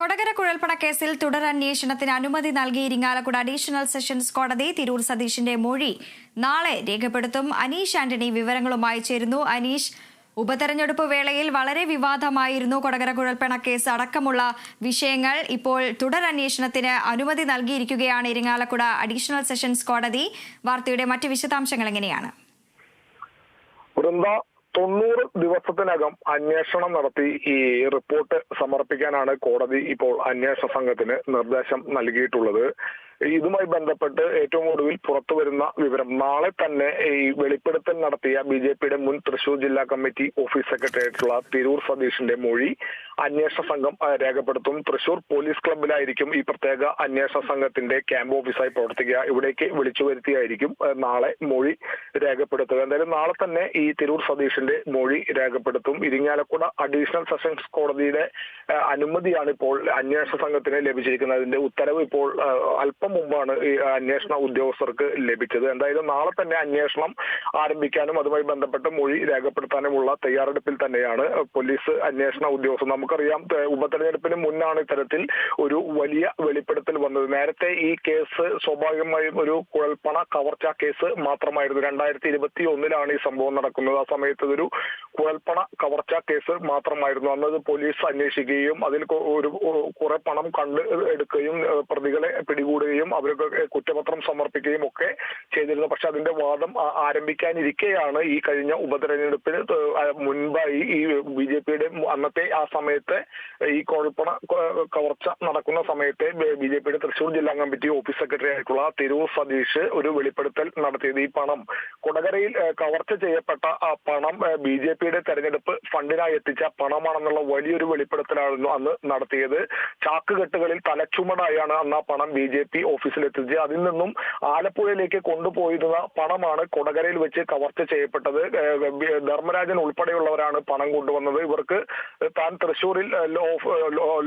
കൊടകര കുഴൽപ്പണ കേസിൽ തുടരന്വേഷണത്തിന് അനുമതി നൽകി ഇരിങ്ങാലക്കുട അഡീഷണൽ സെഷൻസ് കോടതി തിരൂർ സതീഷിന്റെ മൊഴി നാളെ രേഖപ്പെടുത്തും. അനീഷ് ആന്റണി വിവരങ്ങളുമായി ചേരുന്നു. അനീഷ് ഉപതെരഞ്ഞെടുപ്പ് വേളയിൽ വളരെ വിവാദമായിരുന്നു കൊടകര കുഴൽപ്പണ കേസ് അടക്കമുള്ള വിഷയങ്ങൾ. ഇപ്പോൾ തുടരന്വേഷണത്തിന് അനുമതി നൽകിയിരിക്കുകയാണ് ഇരിങ്ങാലക്കുട അഡീഷണൽ സെഷൻസ് കോടതി. വാർത്തയുടെ മറ്റ് വിശദാംശങ്ങൾ എങ്ങനെയാണ്? തൊണ്ണൂറ് ദിവസത്തിനകം അന്വേഷണം നടത്തി ഈ റിപ്പോർട്ട് സമർപ്പിക്കാനാണ് കോടതി ഇപ്പോൾ അന്വേഷണ സംഘത്തിന് നിർദ്ദേശം നൽകിയിട്ടുള്ളത്. ഇതുമായി ബന്ധപ്പെട്ട് ഏറ്റവും ഒടുവിൽ പുറത്തു വരുന്ന വിവരം നാളെ തന്നെ ഈ വെളിപ്പെടുത്തൽ നടത്തിയ ബി ജെ പിയുടെ മുൻ തൃശൂർ ജില്ലാ കമ്മിറ്റി ഓഫീസ് സെക്രട്ടറി ആയിട്ടുള്ള തിരൂർ സതീഷിന്റെ മൊഴി അന്വേഷണ സംഘം രേഖപ്പെടുത്തും. തൃശൂർ പോലീസ് ക്ലബിലായിരിക്കും ഈ പ്രത്യേക അന്വേഷണ സംഘത്തിന്റെ ക്യാമ്പ് ഓഫീസായി പ്രവർത്തിക്കുക. ഇവിടേക്ക് വിളിച്ചു വരുത്തിയായിരിക്കും നാളെ മൊഴി രേഖപ്പെടുത്തുക. എന്തായാലും നാളെ തന്നെ ഈ തിരൂർ സതീഷിന്റെ മൊഴി രേഖപ്പെടുത്തും. ഇരിങ്ങാലക്കുട അഡീഷണൽ സെഷൻസ് കോടതിയുടെ അനുമതിയാണ് ഇപ്പോൾ അന്വേഷണ സംഘത്തിന് ലഭിച്ചിരിക്കുന്നത്. അതിന്റെ ഉത്തരവ് ഇപ്പോൾ അല്പം മുമ്പാണ് ഈ അന്വേഷണ ഉദ്യോഗസ്ഥർക്ക് ലഭിച്ചത്. എന്തായാലും നാളെ തന്നെ അന്വേഷണം ആരംഭിക്കാനും അതുമായി ബന്ധപ്പെട്ട് മൊഴി രേഖപ്പെടുത്താനുമുള്ള തയ്യാറെടുപ്പിൽ തന്നെയാണ് പോലീസ് അന്വേഷണ ഉദ്യോഗസ്ഥർ. നമുക്കറിയാം ഉപതെരഞ്ഞെടുപ്പിന് മുന്നാണ് ഇത്തരത്തിൽ ഒരു വലിയ വെളിപ്പെടുത്തൽ വന്നത്. നേരത്തെ ഈ കേസ് സ്വാഭാവികമായും ഒരു കുഴൽപ്പണ കവർച്ച കേസ് മാത്രമായിരുന്നു. രണ്ടായിരത്തി ഇരുപത്തി ഒന്നിലാണ് ഈ സംഭവം നടക്കുന്നത്. ആ സമയത്ത് ഇതൊരു കുഴൽപ്പണ കവർച്ച കേസ് മാത്രമായിരുന്നു. അന്നത് പോലീസ് അന്വേഷിക്കുകയും അതിൽ ഒരു കുറെ പണം കണ്ട് എടുക്കുകയും പ്രതികളെ പിടികൂടുകയും അവരൊക്കെ കുറ്റപത്രം സമർപ്പിക്കുകയും ഒക്കെ ചെയ്തിരുന്നു. പക്ഷെ അതിന്റെ വാദം ആരംഭിക്കാനിരിക്കെയാണ് ഈ കഴിഞ്ഞ ഉപതെരഞ്ഞെടുപ്പിന് മുൻപായി ഈ ബി ജെ പിയുടെ അന്നത്തെ ആ സമയത്ത് ഈ കുഴപ്പണ കവർച്ച നടക്കുന്ന സമയത്തെ ബി ജെ പിയുടെ തൃശൂർ ജില്ലാ കമ്മിറ്റി ഓഫീസ് സെക്രട്ടറി ആയിട്ടുള്ള തിരൂർ സതീഷ് ഒരു വെളിപ്പെടുത്തൽ നടത്തിയത് ഈ പണം. കൊടകരയിൽ കവർച്ച ചെയ്യപ്പെട്ട ആ പണം ബി ജെ പിയുടെ തെരഞ്ഞെടുപ്പ് ഫണ്ടിനായി എത്തിച്ച പണമാണെന്നുള്ള വലിയൊരു വെളിപ്പെടുത്തലായിരുന്നു അന്ന് നടത്തിയത്. ചാക്കുകെട്ടുകളിൽ തലച്ചുമടായാണ് അന്ന് ആ പണം ബി ജെ പി ഓഫീസിലെത്തിച്ച് അതിൽ നിന്നും ആലപ്പുഴയിലേക്ക് കൊണ്ടുപോയിരുന്ന പണമാണ് കൊടകരയിൽ വെച്ച് കവർച്ച ചെയ്യപ്പെട്ടത്. ധർമ്മരാജൻ ഉൾപ്പെടെയുള്ളവരാണ് പണം കൊണ്ടുവന്നത്. ഇവർക്ക് താൻ തൃശൂരിൽ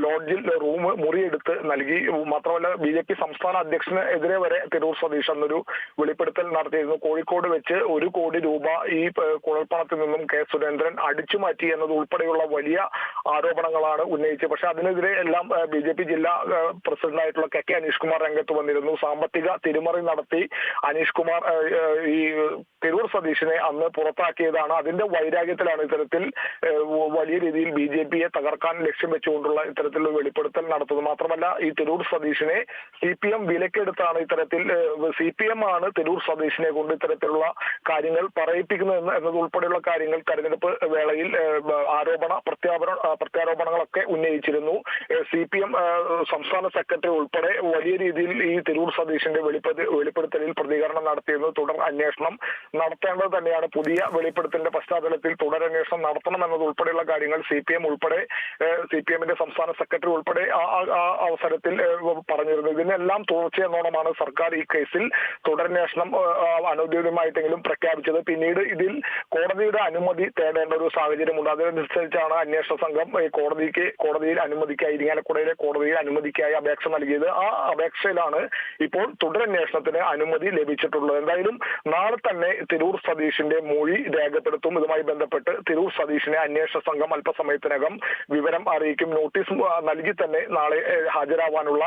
ലോഡ്ജിൽ റൂം മുറിയെടുത്ത് നൽകി. മാത്രമല്ല ബി ജെ പി സംസ്ഥാന അധ്യക്ഷന് എതിരെ വരെ തിരൂർ സതീഷ് അന്നൊരു വെളിപ്പെടുത്തൽ നടത്തിയിരുന്നു. കോഴിക്കോട് വെച്ച് ഒരു കോടി രൂപ ഈ കുഴൽപ്പണത്തിൽ നിന്നും കെ സുരേന്ദ്രൻ അടിച്ചു മാറ്റി എന്നത് ഉൾപ്പെടെയുള്ള വലിയ ആരോപണങ്ങളാണ് ഉന്നയിച്ചത്. പക്ഷെ അതിനെതിരെ എല്ലാം ബി ജെ പി ജില്ലാ പ്രസിഡന്റായിട്ടുള്ള കെ കെ അനീഷ് കുമാർ രംഗത്ത് വന്നിരുന്നു. സാമ്പത്തിക തിരിമറി നടത്തി അനീഷ് കുമാർ ഈ തിരൂർ സതീഷിനെ അന്ന് പുറത്താക്കിയതാണ്. അതിന്റെ വൈരാഗ്യത്തിലാണ് ഇത്തരത്തിൽ വലിയ രീതിയിൽ ബി ജെ പിയെ തകർക്കാൻ ലക്ഷ്യം വെച്ചുകൊണ്ടുള്ള ഇത്തരത്തിലുള്ള വെളിപ്പെടുത്തൽ നടത്തുന്നത് മാത്രമല്ല ഈ തിരൂർ സ്വദേശിനെ സി പി എം വിലക്കെടുത്താണ് ഇത്തരത്തിൽ സി പി എം ആണ് തിരൂർ സ്വദേശിനെ കൊണ്ട് ഇത്തരത്തിലുള്ള കാര്യങ്ങൾ പറയിപ്പിക്കുന്നത് എന്ന് എന്നതുൾപ്പെടെയുള്ള കാര്യങ്ങൾ തെരഞ്ഞെടുപ്പ് വേളയിൽ ആരോപണ പ്രത്യാപന പ്രത്യാരോപണങ്ങളൊക്കെ ഉന്നയിച്ചിരുന്നു. സി പി എം സംസ്ഥാന സെക്രട്ടറി ഉൾപ്പെടെ വലിയ രീതിയിൽ ഈ തിരൂർ സ്വദേശിന്റെ വെളിപ്പെടുത്തി വെളിപ്പെടുത്തലിൽ പ്രതികരണം നടത്തിയിരുന്നു. തുടർ അന്വേഷണം നടത്തേണ്ടത് തന്നെയാണ്. പുതിയ വെളിപ്പെടുത്തലിന്റെ പശ്ചാത്തലത്തിൽ തുടരന്വേഷണം നടത്തണം എന്നതുൾപ്പെടെയുള്ള കാര്യങ്ങൾ സി പി എം ഉൾപ്പെടെ സി പി എമ്മിന്റെ സംസ്ഥാന സെക്രട്ടറി ഉൾപ്പെടെ അവസരത്തിൽ പറഞ്ഞിരുന്നു. ഇതിനെല്ലാം തുടർച്ചയെന്നോണമാണ് സർക്കാർ ഈ കേസിൽ തുടരന്വേഷണം അനൌദ്യോഗികമായിട്ടെങ്കിലും പ്രഖ്യാപിച്ചത്. പിന്നീട് ഇതിൽ കോടതിയുടെ അനുമതി തേടേണ്ട ഒരു സാഹചര്യമുണ്ട്. അതിനനുസരിച്ചാണ് അന്വേഷണ സംഘം കോടതിക്ക് കോടതിയിൽ അനുമതിക്കായി ഇരിങ്ങാലക്കുടയിലെ കോടതിയിൽ അനുമതിക്കായി അപേക്ഷ നൽകിയത്. ആ അപേക്ഷയിലാണ് ഇപ്പോൾ തുടരന്വേഷണത്തിന് അനുമതി ലഭിച്ചിട്ടുള്ളത്. എന്തായാലും നാളെ തന്നെ തിരൂർ സതീഷിന്റെ മൊഴി രേഖപ്പെടുത്തും. ഇതുമായി ബന്ധപ്പെട്ട് തിരൂർ സതീഷിനെ അന്വേഷണ സംഘം അല്പസമയത്തിനകം വിവരം അറിയിക്കും. നോട്ടീസ് നൽകി തന്നെ നാളെ ഹാജരാവാനുള്ള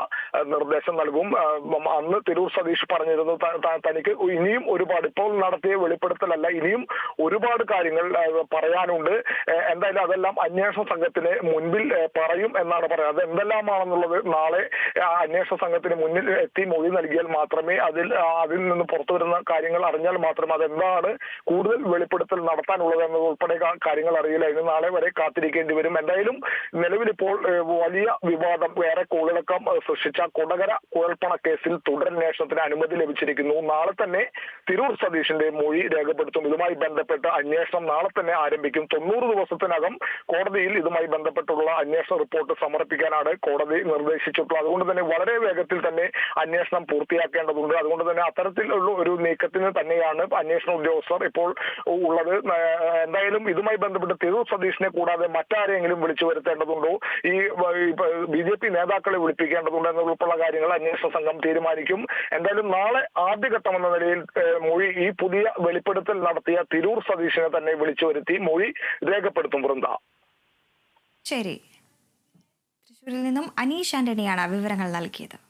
നിർദ്ദേശം നൽകും. അന്ന് തിരൂർ സതീഷ് പറഞ്ഞിരുന്നു തനിക്ക് ഇനിയും ഒരുപാട് ഇപ്പോൾ നടത്തിയ വെളിപ്പെടുത്തലല്ല ഇനിയും ഒരുപാട് കാര്യങ്ങൾ പറയാനുണ്ട്. എന്തായാലും അതെല്ലാം അന്വേഷണ സംഘത്തിന് മുൻപിൽ പറയും എന്നാണ് പറയുന്നത്. അത് എന്തെല്ലാമാണെന്നുള്ളത് നാളെ അന്വേഷണ സംഘത്തിന് മുന്നിൽ എത്തി മൊഴി നൽകിയാൽ മാത്രമേ അതിൽ അതിൽ നിന്ന് പുറത്തു വരുന്ന കാര്യങ്ങൾ അറിഞ്ഞാൽ മാത്രമേ അതെന്താണ് കൂടുതൽ വെളിപ്പെടുത്തൽ നടത്താനുള്ളത് എന്നത് ഉൾപ്പെടെ കാര്യങ്ങൾ അറിയില്ല. ഇനി നാളെ വരെ കാത്തിരിക്കേണ്ടി വരും. എന്തായാലും നിലവിലിപ്പോൾ ഏഹ്, വലിയ വിവാദം വേറെ കോളിളക്കം സൃഷ്ടിച്ച കൊടകര കുഴൽപ്പണ കേസിൽ തുടരന്വേഷണത്തിന് അനുമതി ലഭിച്ചിരിക്കുന്നു. നാളെ തന്നെ തിരൂർ സതീഷിന്റെ മൊഴി രേഖപ്പെടുത്തും. ഇതുമായി ബന്ധപ്പെട്ട് അന്വേഷണം നാളെ തന്നെ ആരംഭിക്കും. തൊണ്ണൂറ് ദിവസത്തിനകം കോടതിയിൽ ഇതുമായി ബന്ധപ്പെട്ടുള്ള അന്വേഷണ റിപ്പോർട്ട് സമർപ്പിക്കാനാണ് കോടതി നിർദ്ദേശിച്ചിട്ടുള്ളത്. അതുകൊണ്ട് തന്നെ വളരെ വേഗത്തിൽ തന്നെ അന്വേഷണം പൂർത്തിയാക്കേണ്ടതുണ്ട്. അതുകൊണ്ട് തന്നെ അത്തരത്തിലുള്ള ഒരു നീക്കത്തിന് തന്നെയാണ് അന്വേഷണ ഉദ്യോഗസ്ഥർ ഇപ്പോൾ ഉള്ളത്. എന്തായാലും ഇതുമായി ബന്ധപ്പെട്ട് തിരൂർ സതീഷിനെ കൂടാതെ മറ്റാരെങ്കിലും വിളിച്ചു വരുത്തേണ്ടതുണ്ടോ? ഈ ബി ജെ പി നേതാക്കളെ വിളിപ്പിക്കേണ്ടതുണ്ടോ എന്നുൾപ്പെടെയുള്ള കാര്യങ്ങൾ അന്വേഷണ സംഘം തീരുമാനിക്കും. എന്തായാലും നാളെ ആദ്യഘട്ടം എന്ന നിലയിൽ മൊഴി ഈ പുതിയ വെളിപ്പെടുത്തൽ നടത്തിയ തിരൂർ സതീഷിനെ തന്നെ വിളിച്ചു വരുത്തി മൊഴി രേഖപ്പെടുത്തും വൃന്ദ. ശരി. നിന്നും അനീഷ് ആന്റണിയാണ് വിവരങ്ങൾ നൽകിയത്.